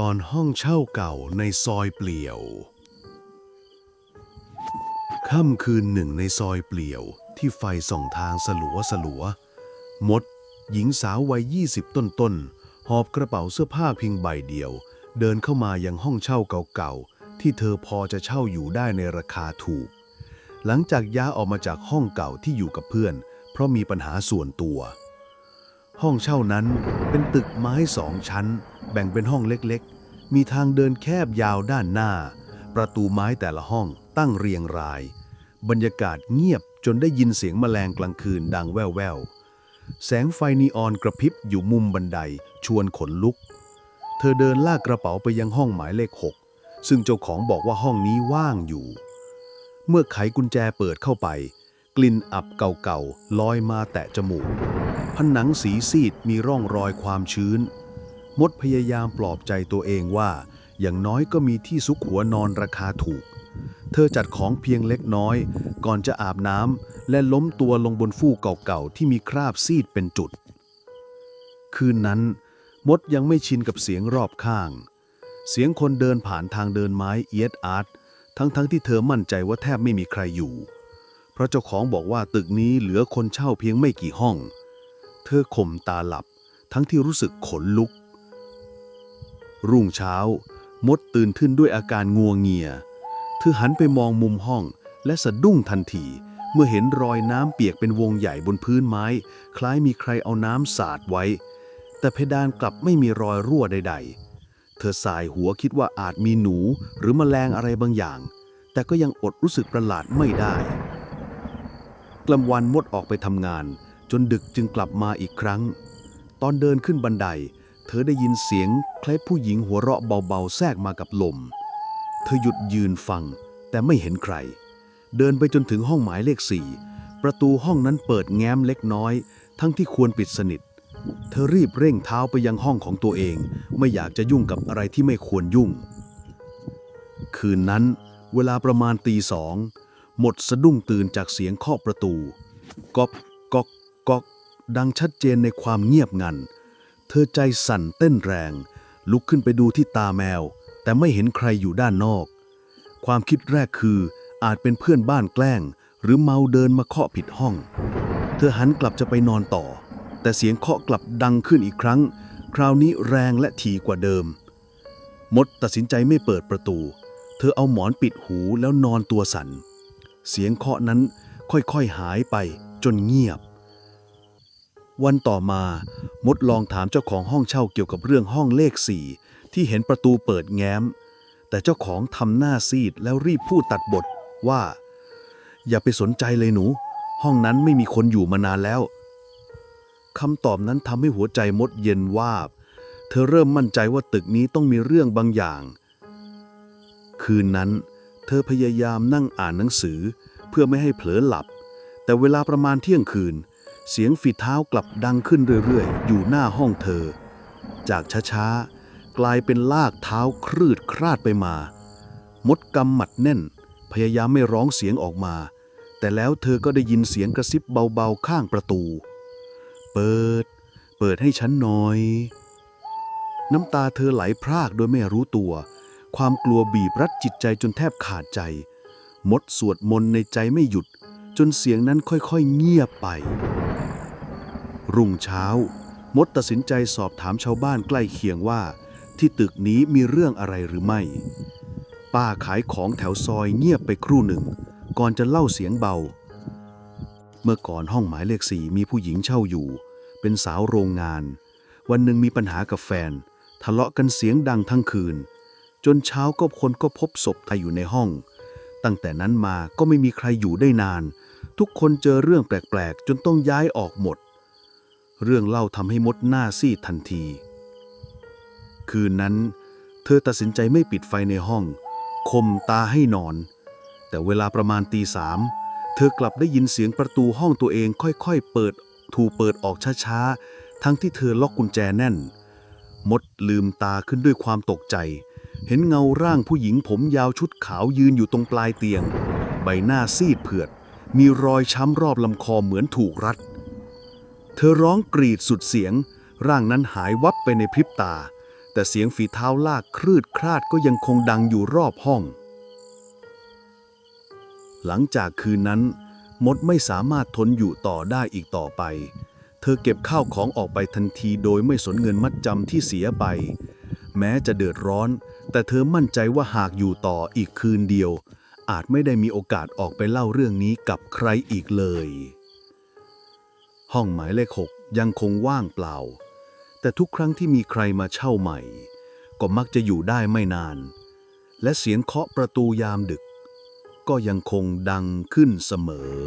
ตอนห้องเช่าเก่าในซอยเปลี่ยว ค่ำคืนหนึ่งในซอยเปลี่ยว ที่ไฟส่องทางสลัวสลัว มด หญิงสาววัยยี่สิบต้นๆหอบกระเป๋าเสื้อผ้าเพียงใบเดียว เดินเข้ามายังห้องเช่าเก่าๆ ที่เธอพอจะเช่าอยู่ได้ในราคาถูก หลังจากย้ายออกมาจากห้องเก่าที่อยู่กับเพื่อน เพราะมีปัญหาส่วนตัว ห้องเช่านั้นเป็นตึกไม้สองชั้น แบ่งเป็นห้องเล็กๆ มีทางเดินแคบยาวด้านหน้า ประตูไม้แต่ละห้องตั้งเรียงราย บรรยากาศเงียบจนได้ยินเสียงแมลงกลางคืนดังแว่วๆ แสงไฟนีออนกระพริบอยู่มุมบันไดชวนขนลุก เธอเดินลากกระเป๋าไปยังห้องหมายเลขหกซึ่งเจ้าของบอกว่าห้องนี้ว่างอยู่ เมื่อไขกุญแจเปิดเข้าไป กลิ่นอับเก่าๆลอยมาแตะจมูก ผนังสีซีดมีร่องรอยความชื้น มดพยายามปลอบใจตัวเองว่า อย่างน้อยก็มีที่ซุกหัวนอนราคาถูก เธอจัดของเพียงเล็กน้อย ก่อนจะอาบน้ำและล้มตัวลงบนฟูกเก่าๆที่มีคราบซีดเป็นจุด คืนนั้น มดยังไม่ชินกับเสียงรอบข้าง เสียงคนเดินผ่านทางเดินไม้เอียดอาร์ตทั้งๆที่เธอมั่นใจว่าแทบไม่มีใครอยู่ เพราะเจ้าของบอกว่าตึกนี้เหลือคนเช่าเพียงไม่กี่ห้อง เธอข่มตาหลับ ทั้งที่รู้สึกขนลุก รุ่งเช้า มดตื่นขึ้นด้วยอาการงัวงเงีย เธอหันไปมองมุมห้องและสะดุ้งทันที เมื่อเห็นรอยน้ำเปียกเป็นวงใหญ่บนพื้นไม้ คล้ายมีใครเอาน้ำสาดไว้ แต่เพดานกลับไม่มีรอยรั่วใด ๆ เธอสายหัวคิดว่าอาจมีหนูหรือมแมลงอะไรบางอย่าง แต่ก็ยังอดรู้สึกประหลาดไม่ได้ กลางวันมดออกไปทำงาน จนดึกจึงกลับมาอีกครั้ง ตอนเดินขึ้นบันได เธอได้ยินเสียงคล้ายผู้หญิงหัวเราะเบาๆ แทรกมากับลม เธอหยุดยืนฟัง แต่ไม่เห็นใคร เดินไปจนถึงห้องหมายเลขสี่ประตูห้องนั้นเปิดแง้มเล็กน้อย ทั้งที่ควรปิดสนิท เธอรีบเร่งเท้าไปยังห้องของตัวเอง ไม่อยากจะยุ่งกับอะไรที่ไม่ควรยุ่ง คืนนั้น เวลาประมาณตีสอง หมดสะดุ้งตื่นจากเสียงเคาะประตูก๊อกก๊อกก๊อกดังชัดเจนในความเงียบงัน เธอใจสั่นเต้นแรง ลุกขึ้นไปดูที่ตาแมว แต่ไม่เห็นใครอยู่ด้านนอก ความคิดแรกคืออาจเป็นเพื่อนบ้านแกล้ง หรือเมาเดินมาเคาะผิดห้อง เธอหันกลับจะไปนอนต่อ แต่เสียงเคาะกลับดังขึ้นอีกครั้ง คราวนี้แรงและถี่กว่าเดิม มดตัดสินใจไม่เปิดประตู เธอเอาหมอนปิดหูแล้วนอนตัวสัน่น เสียงเคาะนั้นค่อยๆหายไปจนเงียบ วันต่อมา มดลองถามเจ้าของห้องเช่าเกี่ยวกับเรื่องห้องเลขสี่ที่เห็นประตูเปิดแง้ม แต่เจ้าของทำหน้าซีดแล้วรีบพูดตัดบทว่า อย่าไปสนใจเลยหนู ห้องนั้นไม่มีคนอยู่มานานแล้วคำตอบนั้นทำให้หัวใจมดเย็นวาบ เธอเริ่มมั่นใจว่าตึกนี้ต้องมีเรื่องบางอย่าง คืนนั้น เธอพยายามนั่งอ่านหนังสือ เพื่อไม่ให้เผลอหลับ แต่เวลาประมาณเที่ยงคืนเเสียงฝีเท้ากลับดังขึ้นเรื่อยๆ อยู่หน้าห้องเธอ จากช้าๆ กลายเป็นลากเท้าครืดคราดไปมา มดกำหมัดแน่น พยายามไม่ร้องเสียงออกมา แต่แล้วเธอก็ได้ยินเสียงกระซิบเบาๆข้างประตู เปิด เปิดให้ฉันหน่อย น้ำตาเธอไหลพรากโดยไม่รู้ตัว ความกลัวบีบรัดจิตใจจนแทบขาดใจ มดสวดมนต์ในใจไม่หยุด จนเสียงนั้นค่อยๆเงียบไป รุ่งเช้า มดตัดสินใจสอบถามชาวบ้านใกล้เคียงว่า ที่ตึกนี้มีเรื่องอะไรหรือไม่ ป้าขายของแถวซอยเงียบไปครู่หนึ่ง ก่อนจะเล่าเสียงเบา เมื่อก่อนห้องหมายเลขสี่มีผู้หญิงเช่าอยู่ เป็นสาวโรงงาน วันหนึ่งมีปัญหากับแฟน ทะเลาะกันเสียงดังทั้งคืน จนเช้าก็คนก็พบศพตายอยู่ในห้อง ตั้งแต่นั้นมาก็ไม่มีใครอยู่ได้นานทุกคนเจอเรื่องแปลก ๆ จนต้องย้ายออกหมด เรื่องเล่าทำให้มดหน้าซีดทันที คืนนั้น เธอตัดสินใจไม่ปิดไฟในห้อง คมตาให้นอน แต่เวลาประมาณตีสามเธอกลับได้ยินเสียงประตูห้องตัวเองค่อยๆ เปิด ถูเปิดออกช้าๆ ทั้งที่เธอล็อกกุญแจแน่น มดลืมตาขึ้นด้วยความตกใจ เห็นเงาร่างผู้หญิงผมยาวชุดขาวยืนอยู่ตรงปลายเตียง ใบหน้าซีดเผือด มีรอยช้ำรอบลำคอเหมือนถูกรัด เธอร้องกรีดสุดเสียง ร่างนั้นหายวับไปในพริบตา แต่เสียงฝีเท้าลากครืดคราดก็ยังคงดังอยู่รอบห้อง หลังจากคืนนั้น มดไม่สามารถทนอยู่ต่อได้อีกต่อไป เธอเก็บข้าวของออกไปทันทีโดยไม่สนเงินมัดจำที่เสียไป แม้จะเดือดร้อน แต่เธอมั่นใจว่าหากอยู่ต่ออีกคืนเดียว อาจไม่ได้มีโอกาสออกไปเล่าเรื่องนี้กับใครอีกเลย ห้องหมายเลขหกยังคงว่างเปล่า แต่ทุกครั้งที่มีใครมาเช่าใหม่ ก็มักจะอยู่ได้ไม่นาน และเสียงเคาะประตูยามดึก ก็ยังคงดังขึ้นเสมอ